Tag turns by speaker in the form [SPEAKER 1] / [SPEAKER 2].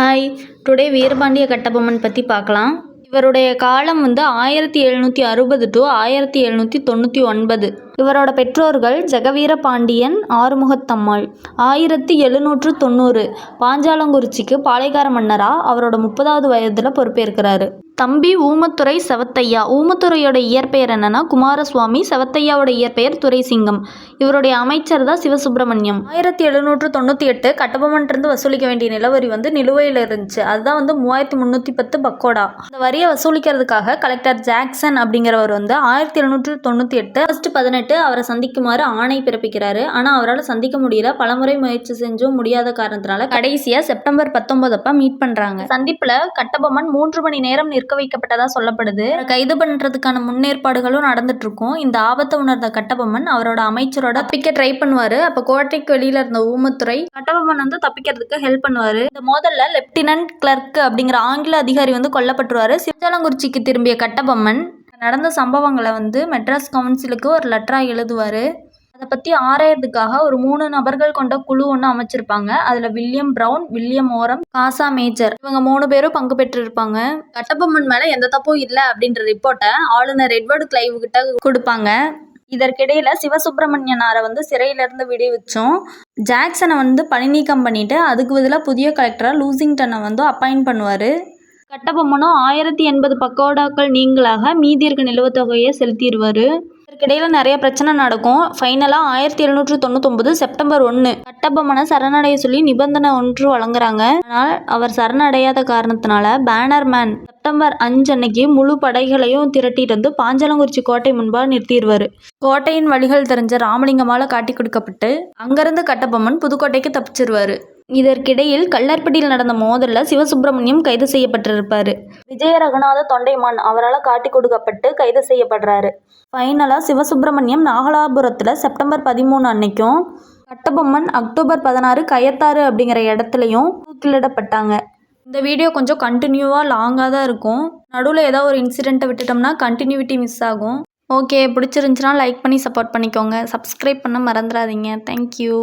[SPEAKER 1] Hi today Veerapandiya Kattabomman பற்றி பார்க்கலாம். இவருடைய காலம் வந்து ஆயிரத்தி எழுநூற்றி அறுபது டு ஆயிரத்தி எழுநூற்றி தொண்ணூற்றி ஒன்பது. இவரோட பெற்றோர்கள் ஜெகவீர பாண்டியன் ஆறுமுகத்தம்மாள். ஆயிரத்தி எழுநூற்று தொண்ணூறு. பாஞ்சாலங்குறிச்சிக்கு பாளையக்கார மன்னராக அவரோட முப்பதாவது வயதில் பொறுப்பேற்கிறாரு. தம்பி ஊமத்துரை செவத்தையா. ஊமத்துரையோட இயற்பெயர் என்னன்னா குமாரசுவாமி செவத்தையாவோட இயற்பெயர் துரைசிங்கம். இவருடைய அமைச்சர் தான் சிவசுப்பிரமணியம். ஆயிரத்தி எழுநூற்று தொண்ணூற்றி எட்டு கட்டபொம்மன்ட்டு வசூலிக்க வேண்டிய நிலவரி வந்து நிலுவையில் இருந்துச்சு. அதுதான் வந்து மூவாயிரத்தி முந்நூற்றி பத்து பக்கோடா. இந்த வரியை வசூலிக்கிறதுக்காக கலெக்டர் ஜாக்சன் அப்படிங்கிறவர் வந்து ஆயிரத்தி எழுநூற்று தொண்ணூற்றி எட்டு ஃபஸ்ட்டு பதினெட்டு அவரை சந்திக்குமாறு ஆணை பிறப்பிக்கிறாரு. ஆனால் அவரால் சந்திக்க முடியல. பலமுறை முயற்சி செஞ்சும் முடியாத காரணத்தினால கடைசியாக செப்டம்பர் பத்தொன்பது அப்ப மீட் பண்ணுறாங்க சந்திப்பில் கட்டபொம்மன் மூன்று மணி நேரம் நிற்க வைக்கப்பட்டதா சொல்லப்படுது. கைது பண்ணுறதுக்கான முன்னேற்பாடுகளும் நடந்துட்டு இருக்கும். இந்த ஆபத்தை உணர்ந்த கட்டபொம்மன் அவரோட அமைச்சரோட தப்பிக்க ட்ரை பண்ணுவாரு. அப்போ கோட்டைக்கு வெளியில இருந்த ஊமத்துறை கட்டபொம்மன் வந்து தப்பிக்கிறதுக்கு ஹெல்ப் பண்ணுவாரு. இந்த மோதல்ல லெப்டினன்ட் கிளர்க் அப்படிங்கிற ஆங்கில அதிகாரி வந்து கொல்லப்பட்டுருவாரு. சிவஜாலங்குறிச்சிக்கு திரும்பிய கட்டபொம்மன் நடந்த சம்பவங்களை வந்து மெட்ராஸ் கவுன்சிலுக்கு ஒரு லெட்டராக எழுதுவார். அதை பற்றி ஆராயறதுக்காக ஒரு மூணு நபர்கள் கொண்ட குழு ஒன்று அமைச்சிருப்பாங்க. அதில் வில்லியம் ப்ரௌன் வில்லியம் ஓரம் காசா மேஜர். இவங்க மூணு பேரும் பங்கு பெற்றிருப்பாங்க. கட்டபொம்மன் மேலே எந்த தப்பும் இல்லை அப்படின்ற ரிப்போர்ட்டை ஆளுநர் எட்வர்டு கிளைவ் கிட்ட கொடுப்பாங்க. இதற்கிடையில் சிவசுப்பிரமணியனாரை வந்து சிறையிலேருந்து விடுவிச்சோம். ஜாக்சனை வந்து பணி நீக்கம் பண்ணிட்டு அதுக்கு பதிலாக புதிய கலெக்டராக லூசிங்டனை வந்து அப்பாயின்ட் பண்ணுவார். கட்டபொம்மனும் ஆயிரத்தி எண்பது பக்கோடாக்கள் நீங்களாக மீதி இருக்க தொகையை செலுத்திடுவார். இதற்கிடையில் நிறைய பிரச்சனை நடக்கும். ஃபைனலாக ஆயிரத்தி எழுநூற்று தொண்ணூத்தொம்பது செப்டம்பர் ஒன்று கட்டபொம்மனை சரணடைய சொல்லி நிபந்தனை ஒன்று வழங்குறாங்க. ஆனால் அவர் சரணடையாத காரணத்தினால பேனர்மேன் செப்டம்பர் அஞ்சு அன்னைக்கு முழு படைகளையும் திரட்டிட்டு வந்து பாஞ்சாலங்குறிச்சி கோட்டை முன்பாக நிறுத்திடுவார். கோட்டையின் வழிகள் தெரிஞ்ச ராமலிங்கமால காட்டி கொடுக்கப்பட்டு அங்கிருந்து கட்டபொம்மன் புதுக்கோட்டைக்கு தப்பிச்சிருவாரு. இதற்கிடையில் கள்ளர்பட்டியில் நடந்த மோதலில் சிவசுப்பிரமணியம் கைது செய்யப்பட்டிருப்பார். விஜய ரகுநாத தொண்டைமான் அவரால் காட்டி கொடுக்கப்பட்டு கைது செய்யப்படுறாரு. ஃபைனலாக சிவசுப்பிரமணியம் நாகலாபுரத்தில் செப்டம்பர் பதிமூணு அன்னைக்கும் கட்டபொம்மன் அக்டோபர் பதினாறு கயத்தாறு அப்படிங்கிற இடத்துலையும் தூக்கிலிடப்பட்டாங்க. இந்த வீடியோ கொஞ்சம் கண்டினியூவாக லாங்காக தான் இருக்கும். நடுவில் ஏதோ ஒரு இன்சிடெண்ட்டை விட்டுட்டோம்னா கண்டினியூட்டி மிஸ் ஆகும். ஓகே பிடிச்சிருந்துச்சுன்னா லைக் பண்ணி சப்போர்ட் பண்ணிக்கோங்க. சப்ஸ்கிரைப் பண்ண மறந்துடாதீங்க. Thank you